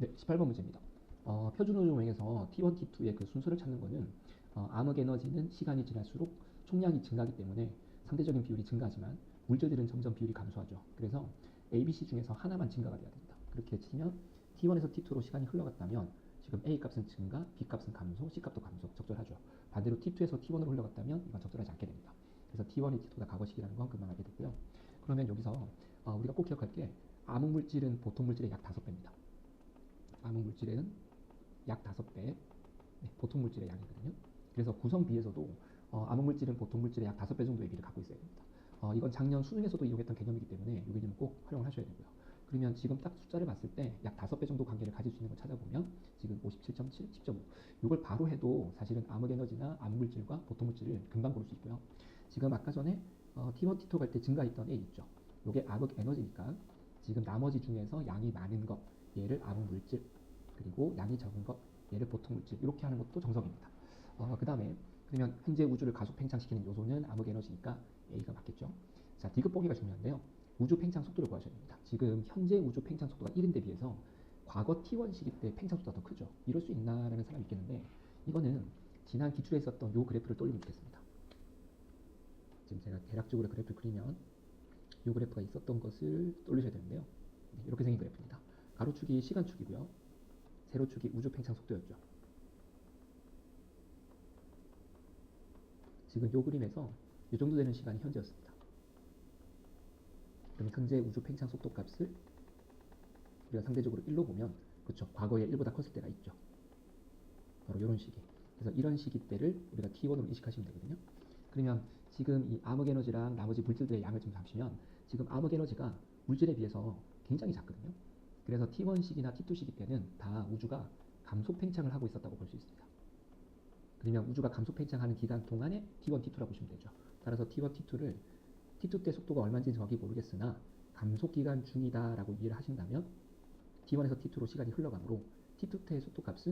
네, 18번 문제입니다. 어, 표준오종에서 T1, T2의 그 순서를 찾는 거는 어, 암흑 에너지는 시간이 지날수록 총량이 증가하기 때문에 상대적인 비율이 증가하지만 물질들은 점점 비율이 감소하죠. 그래서 A, B, C 중에서 하나만 증가가 돼야 됩니다. 그렇게 치면 T1에서 T2로 시간이 흘러갔다면 지금 A 값은 증가, B 값은 감소, C 값도 감소, 적절하죠. 반대로 T2에서 T1으로 흘러갔다면 이건 적절하지 않게 됩니다. 그래서 T1이 T2가 과거식이라는 건 금방 알게 되고요. 그러면 여기서 어, 우리가 꼭 기억할 게 암흑 물질은 보통 물질의 약 5배입니다. 암흑 물질에는 약 5배, 네, 보통 물질의 양이거든요. 그래서 구성 비에서도 어, 암흑 물질은 보통 물질의 약 5배 정도의 비를 갖고 있어야 됩니다. 어, 이건 작년 수능에서도 이용했던 개념이기 때문에 이 개념 꼭 활용을 하셔야 되고요. 그러면 지금 딱 숫자를 봤을 때 약 5배 정도 관계를 가질 수 있는 걸 찾아보면 지금 57.7, 10.5 이걸 바로 해도 사실은 암흑 에너지나 암 물질과 보통 물질을 금방 고를 수 있고요. 지금 아까 전에 어, T1, T2 갈 때 증가했던 A 있죠. 이게 암흑 에너지니까 지금 나머지 중에서 양이 많은 것 얘를 암흑 물질 그리고 양이 적은 것 얘를 보통 물질 이렇게 하는 것도 정석입니다. 어, 그 다음에 그러면 현재 우주를 가속 팽창시키는 요소는 암흑 에너지니까 A가 맞겠죠. 자 디귿 보기가 중요한데요. 우주 팽창 속도를 구하셔야 됩니다. 지금 현재 우주 팽창 속도가 1인데 비해서 과거 T1 시기 때 팽창 속도가 더 크죠. 이럴 수 있나라는 사람이 있겠는데 이거는 지난 기출에 있었던 요 그래프를 떠올리면 좋겠습니다. 지금 제가 대략적으로 그래프를 그리면 요 그래프가 있었던 것을 떠올리셔야 되는데요. 네, 이렇게 생긴 그래프입니다. 가로축이 시간축이고요. 세로축이 우주 팽창 속도였죠. 지금 요 그림에서 이 정도 되는 시간이 현재였습니다. 그럼 현재 우주 팽창 속도 값을 우리가 상대적으로 1로 보면 그렇죠. 과거에 1보다 컸을 때가 있죠. 바로 이런 시기. 그래서 이런 시기 때를 우리가 T1으로 인식하시면 되거든요. 그러면 지금 이 암흑 에너지랑 나머지 물질들의 양을 좀 잡으시면 지금 암흑 에너지가 물질에 비해서 굉장히 작거든요. 그래서 T1 시기나 T2 시기 때는 다 우주가 감속 팽창을 하고 있었다고 볼 수 있습니다. 그러면 우주가 감속 팽창하는 기간 동안에 T1, T2라고 보시면 되죠. 따라서 T1, T2를 T2 때 속도가 얼마인지 정확히 모르겠으나 감속 기간 중이다라고 이해를 하신다면 T1에서 T2로 시간이 흘러가므로 T2 때의 속도 값은